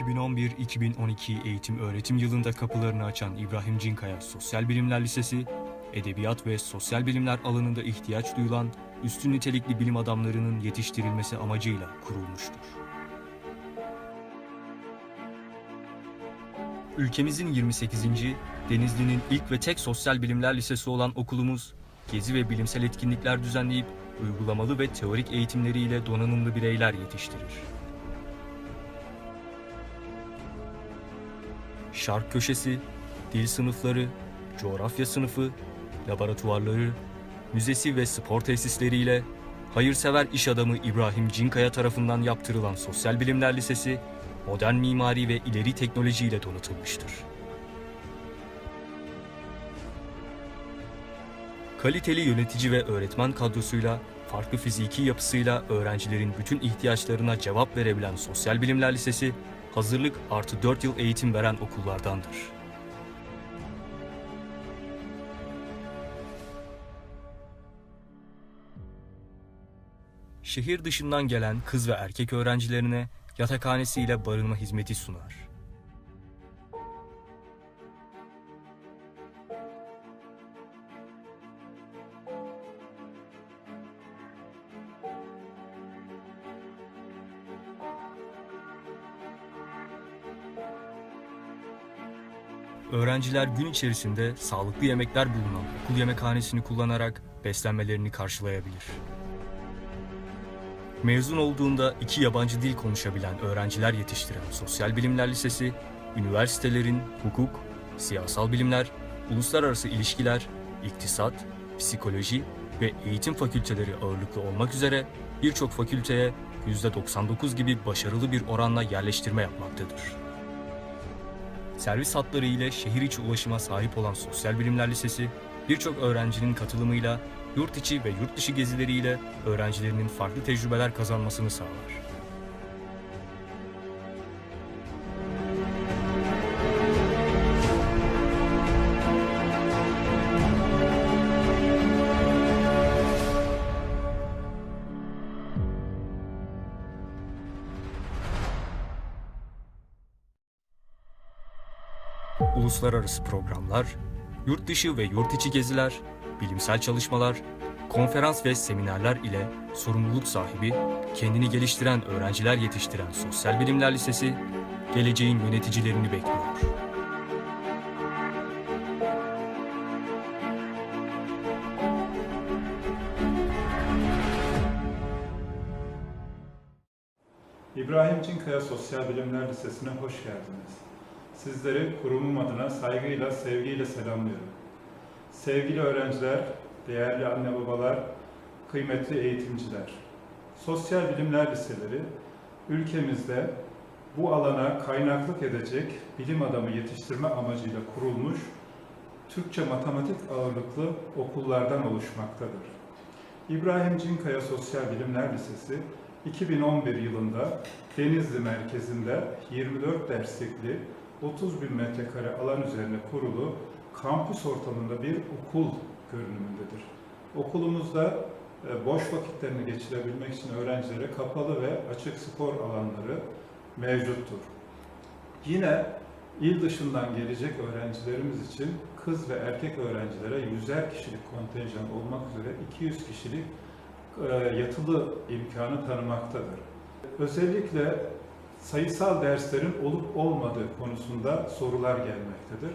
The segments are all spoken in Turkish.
2011-2012 eğitim öğretim yılında kapılarını açan İbrahim Cinkaya Sosyal Bilimler Lisesi, edebiyat ve sosyal bilimler alanında ihtiyaç duyulan üstün nitelikli bilim adamlarının yetiştirilmesi amacıyla kurulmuştur. Ülkemizin 28. Denizli'nin ilk ve tek sosyal bilimler lisesi olan okulumuz, gezi ve bilimsel etkinlikler düzenleyip uygulamalı ve teorik eğitimleriyle donanımlı bireyler yetiştirir. Şark köşesi, dil sınıfları, coğrafya sınıfı, laboratuvarları, müzesi ve spor tesisleriyle hayırsever iş adamı İbrahim Cinkaya tarafından yaptırılan Sosyal Bilimler Lisesi, modern mimari ve ileri teknolojiyle donatılmıştır. Kaliteli yönetici ve öğretmen kadrosuyla, farklı fiziki yapısıyla öğrencilerin bütün ihtiyaçlarına cevap verebilen Sosyal Bilimler Lisesi, hazırlık artı 4 yıl eğitim veren okullardandır. Şehir dışından gelen kız ve erkek öğrencilerine yatakhanesiyle barınma hizmeti sunar. Öğrenciler gün içerisinde sağlıklı yemekler bulunan okul yemekhanesini kullanarak beslenmelerini karşılayabilir. Mezun olduğunda iki yabancı dil konuşabilen öğrenciler yetiştiren Sosyal Bilimler Lisesi, üniversitelerin hukuk, siyasal bilimler, uluslararası ilişkiler, iktisat, psikoloji ve eğitim fakülteleri ağırlıklı olmak üzere birçok fakülteye %99 gibi başarılı bir oranla yerleştirme yapmaktadır. Servis hatları ile şehir içi ulaşıma sahip olan Sosyal Bilimler Lisesi, birçok öğrencinin katılımıyla yurt içi ve yurt dışı gezileriyle öğrencilerinin farklı tecrübeler kazanmasını sağlar. Uluslararası programlar, yurt dışı ve yurt içi geziler, bilimsel çalışmalar, konferans ve seminerler ile sorumluluk sahibi, kendini geliştiren öğrenciler yetiştiren Sosyal Bilimler Lisesi, geleceğin yöneticilerini bekliyor. İbrahim Cinkaya Sosyal Bilimler Lisesi'ne hoş geldiniz. Sizleri kurumum adına saygıyla, sevgiyle selamlıyorum. Sevgili öğrenciler, değerli anne babalar, kıymetli eğitimciler. Sosyal Bilimler Liseleri ülkemizde bu alana kaynaklık edecek bilim adamı yetiştirme amacıyla kurulmuş Türkçe matematik ağırlıklı okullardan oluşmaktadır. İbrahim Cinkaya Sosyal Bilimler Lisesi 2011 yılında Denizli merkezinde 24 derslikli 30 bin metrekare alan üzerine kurulu kampüs ortamında bir okul görünümündedir. Okulumuzda e, boş vakitlerini geçirebilmek için öğrencilere kapalı ve açık spor alanları mevcuttur. Yine il dışından gelecek öğrencilerimiz için kız ve erkek öğrencilere 100'er kişilik kontenjan olmak üzere 200 kişilik e, yatılı imkanı tanımaktadır. Özellikle sayısal derslerin olup olmadığı konusunda sorular gelmektedir.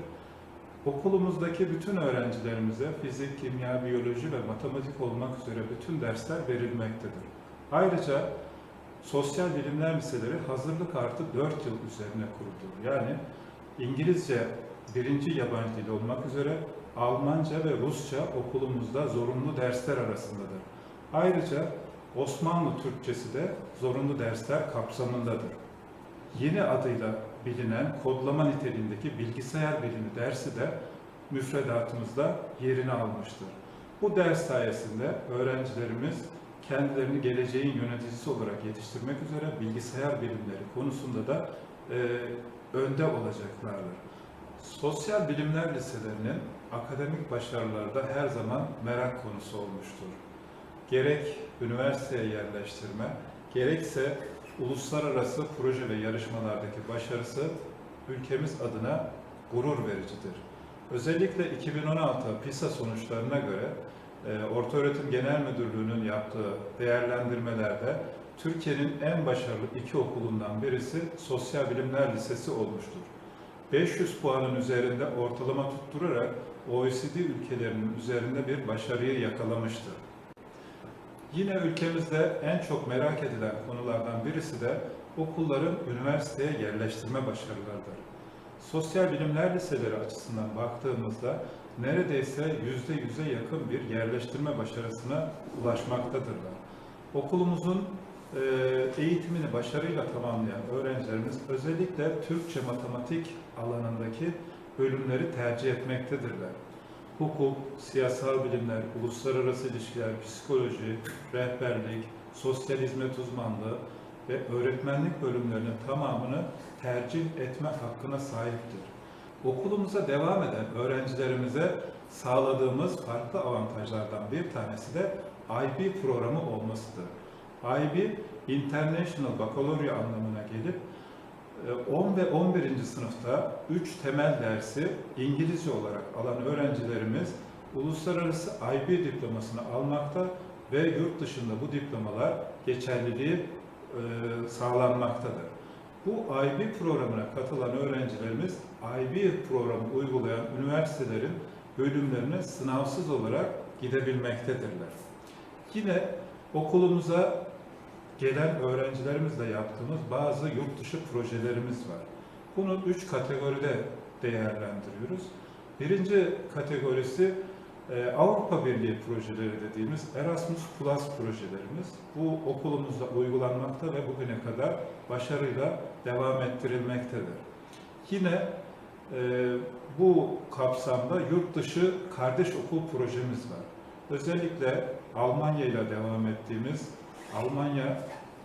Okulumuzdaki bütün öğrencilerimize fizik, kimya, biyoloji ve matematik olmak üzere bütün dersler verilmektedir. Ayrıca sosyal bilimler liseleri hazırlık artı 4 yıl üzerine kuruldu. Yani İngilizce birinci yabancı dil olmak üzere Almanca ve Rusça okulumuzda zorunlu dersler arasındadır. Ayrıca Osmanlı Türkçesi de zorunlu dersler kapsamındadır. Yeni adıyla bilinen kodlama niteliğindeki bilgisayar bilimi dersi de müfredatımızda yerini almıştır. Bu ders sayesinde öğrencilerimiz kendilerini geleceğin yöneticisi olarak yetiştirmek üzere bilgisayar bilimleri konusunda da e, önde olacaklardır. Sosyal bilimler liselerinin akademik başarıları da her zaman merak konusu olmuştur gerek üniversiteye yerleştirme, gerekse uluslararası proje ve yarışmalardaki başarısı ülkemiz adına gurur vericidir. Özellikle 2016 PISA sonuçlarına göre e, Ortaöğretim Genel Müdürlüğü'nün yaptığı değerlendirmelerde Türkiye'nin en başarılı iki okulundan birisi Sosyal Bilimler Lisesi olmuştur. 500 puanın üzerinde ortalama tutturarak OECD ülkelerinin üzerinde bir başarıyı yakalamıştır. Yine ülkemizde en çok merak edilen konulardan birisi de okulların üniversiteye yerleştirme başarılarıdır. Sosyal bilimler liseleri açısından baktığımızda neredeyse yüzde yüze yakın bir yerleştirme başarısına ulaşmaktadırlar. Okulumuzun e, eğitimini başarıyla tamamlayan öğrencilerimiz özellikle Türkçe matematik alanındaki bölümleri tercih etmektedirler. Hukuk, siyasal bilimler, uluslararası ilişkiler, psikoloji, rehberlik, sosyal hizmet uzmanlığı ve öğretmenlik bölümlerinin tamamını tercih etme hakkına sahiptir. Okulumuza devam eden öğrencilerimize sağladığımız farklı avantajlardan bir tanesi de IB programı olmasıdır. IB, International Baccalaureate anlamına gelip 10 ve 11. sınıfta 3 temel dersi İngilizce olarak alan öğrencilerimiz uluslararası IB diplomasını almakta ve yurt dışında bu diplomalar geçerliliği e, sağlanmaktadır. Bu IB programına katılan öğrencilerimiz IB programı uygulayan üniversitelerin bölümlerine sınavsız olarak gidebilmektedirler. Yine okulumuza gelen öğrencilerimizle yaptığımız bazı yurt dışı projelerimiz var. Bunu üç kategoride değerlendiriyoruz. Birinci kategorisi e, Avrupa Birliği projeleri dediğimiz Erasmus Plus projelerimiz. Bu okulumuzda uygulanmakta ve bugüne kadar başarıyla devam ettirilmektedir. Yine e, bu kapsamda yurt dışı kardeş okul projemiz var. Özellikle Almanya ile devam ettiğimiz Almanya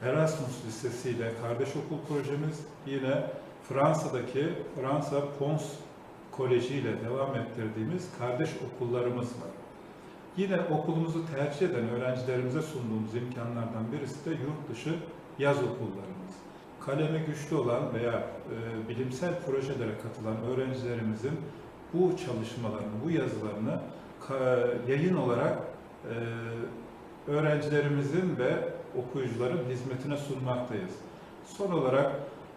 Erasmus Lisesi ile kardeş okul projemiz yine Fransa'daki Fransa Pons Koleji ile devam ettirdiğimiz kardeş okullarımız var. Yine okulumuzu tercih eden öğrencilerimize sunduğumuz imkanlardan birisi de yurt dışı yaz okullarımız. Kaleme güçlü olan veya e, bilimsel projelere katılan öğrencilerimizin bu çalışmalarını, bu yazılarını yayın olarak e, öğrencilerimizin ve okuyucuların hizmetine sunmaktayız. Son olarak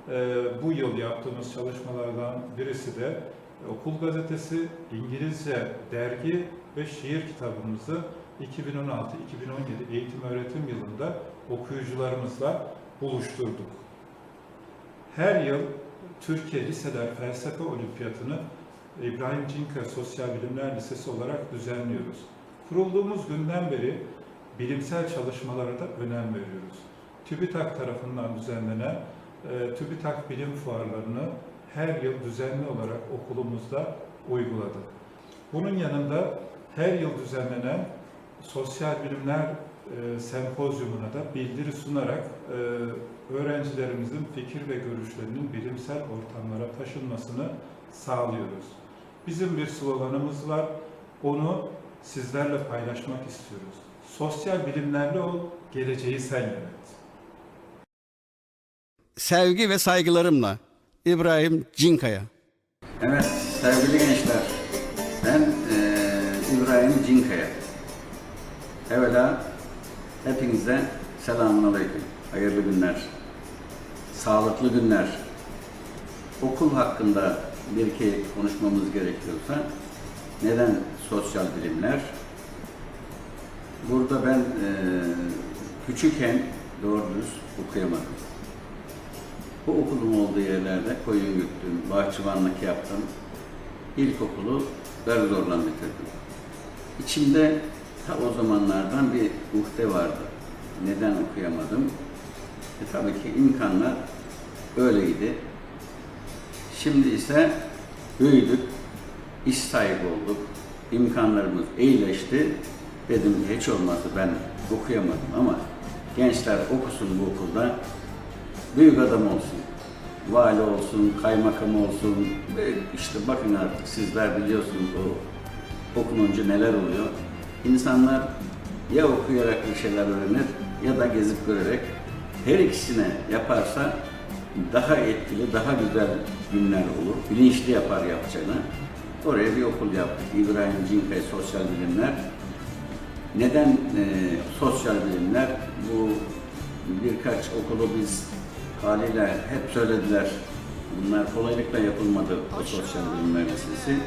e, bu yıl yaptığımız çalışmalardan birisi de e, Okul Gazetesi, İngilizce dergi ve şiir kitabımızı 2016-2017 eğitim öğretim yılında okuyucularımızla buluşturduk. Her yıl Türkiye Liseler Felsefe Olimpiyatını İbrahim Cinka Sosyal Bilimler Lisesi olarak düzenliyoruz. Kurulduğumuz günden beri bilimsel çalışmalara da önem veriyoruz. TÜBİTAK tarafından düzenlenen e, TÜBİTAK bilim fuarlarını her yıl düzenli olarak okulumuzda uyguladık. Bunun yanında her yıl düzenlenen sosyal bilimler e, sempozyumuna da bildiri sunarak e, öğrencilerimizin fikir ve görüşlerinin bilimsel ortamlara taşınmasını sağlıyoruz. Bizim bir sloganımız var. Onu sizlerle paylaşmak istiyoruz. Sosyal bilimlerle ol, geleceği sen yönet. Sevgi ve saygılarımla İbrahim Cinkaya. Evet sevgili gençler, ben eee, İbrahim Cinkaya. Evvela hepinize selamun aleyküm, hayırlı günler, sağlıklı günler. Okul hakkında bir iki konuşmamız gerekiyorsa, neden sosyal bilimler? Burada ben eee, küçükken doğru düz okuyamadım. Bu okulum olduğu yerlerde koyun güttüm, bahçıvanlık yaptım. İlkokulu dar zorla bitirdim. İçimde ta o zamanlardan bir uhde vardı. Neden okuyamadım? E, tabii ki imkanlar öyleydi. Şimdi ise büyüdük, iş sahibi olduk, imkanlarımız iyileşti. Dedim hiç olmazsa ben okuyamadım ama gençler okusun bu okulda, büyük adam olsun, vali olsun, kaymakam olsun. Ve işte bakın artık sizler biliyorsunuz o okununca neler oluyor. İnsanlar ya okuyarak bir şeyler öğrenir ya da gezip görerek her ikisine yaparsa daha etkili, daha güzel günler olur. Bilinçli yapar yapacağını. Oraya bir okul yaptık. İbrahim Cinkay Sosyal Bilimler. Neden e, sosyal bilimler? Bu birkaç okulu biz haliyle hep söylediler. Bunlar kolaylıkla yapılmadı o sosyal bilimler lisesi.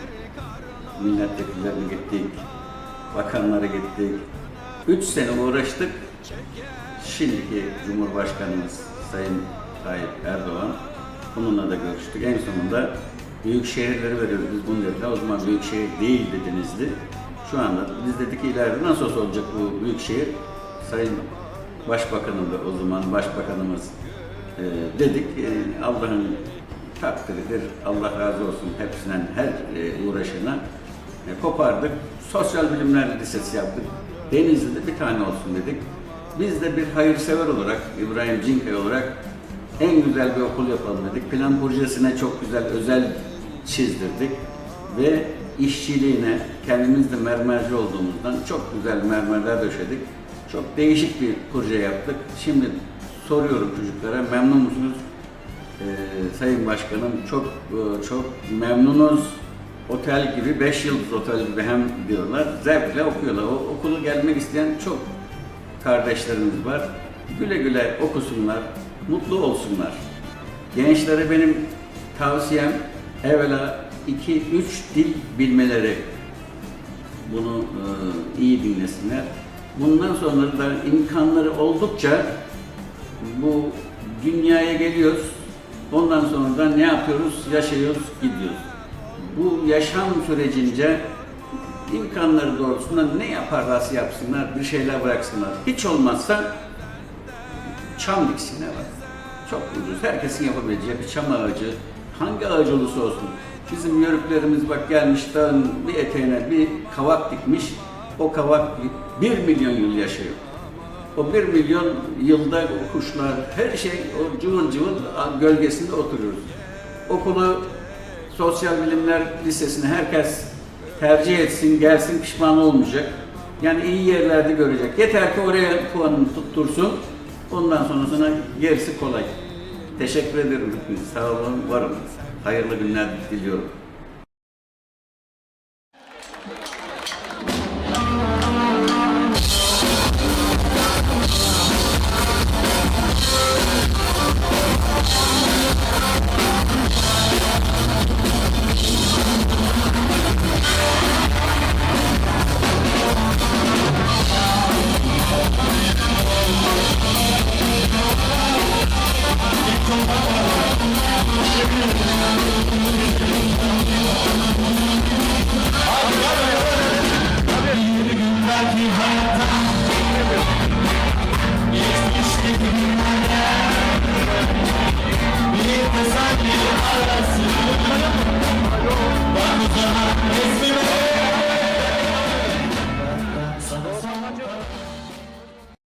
Milletvekillerine gittik, bakanlara gittik. Üç sene uğraştık. Şimdiki Cumhurbaşkanımız Sayın Tayyip Erdoğan bununla da görüştük. En sonunda büyük şehirleri veriyoruz biz bunu dediler. O zaman büyük şehir değil dedinizdi. Şu anda biz dedik ki ileride nasıl olacak bu büyük şehir? Sayın Başbakanım da o zaman Başbakanımız e, dedik. E, Allah'ın takdiridir. Allah razı olsun hepsinden her e, uğraşına e, kopardık. Sosyal Bilimler Lisesi yaptık. Denizli'de bir tane olsun dedik. Biz de bir hayırsever olarak, İbrahim Cinkay olarak en güzel bir okul yapalım dedik. Plan projesine çok güzel özel çizdirdik ve işçiliğine kendimiz de mermerci olduğumuzdan çok güzel mermerler döşedik. Çok değişik bir proje yaptık. Şimdi soruyorum çocuklara memnun musunuz? Ee, Sayın Başkanım çok e, çok memnunuz. Otel gibi, 5 yıldız otel gibi hem diyorlar. Zevkle okuyorlar. O okulu gelmek isteyen çok kardeşlerimiz var. Güle güle okusunlar, mutlu olsunlar. Gençlere benim tavsiyem evvela 2-3 dil bilmeleri. Bunu e, iyi dinlesinler. Bundan sonra da imkanları oldukça bu dünyaya geliyoruz. Ondan sonra da ne yapıyoruz? Yaşıyoruz, gidiyoruz. Bu yaşam sürecince imkanları doğrultusunda ne yaparlarsa yapsınlar, bir şeyler bıraksınlar. Hiç olmazsa çam diksinler var. Çok ucuz. Herkesin yapabileceği bir çam ağacı, hangi ağacı olursa olsun. Bizim yörüklerimiz bak gelmiş dağın bir eteğine bir kavak dikmiş. O kavak bir milyon yıl yaşıyor. O bir milyon yılda kuşlar, her şey o cıvıl cıvıl gölgesinde oturuyoruz. Okulu Sosyal Bilimler Lisesi'ne herkes tercih etsin, gelsin pişman olmayacak. Yani iyi yerlerde görecek. Yeter ki oraya puanını tuttursun. Ondan sonrasına gerisi kolay. Teşekkür ederim. Sağ olun, var olun. Hayırlı günler diliyorum.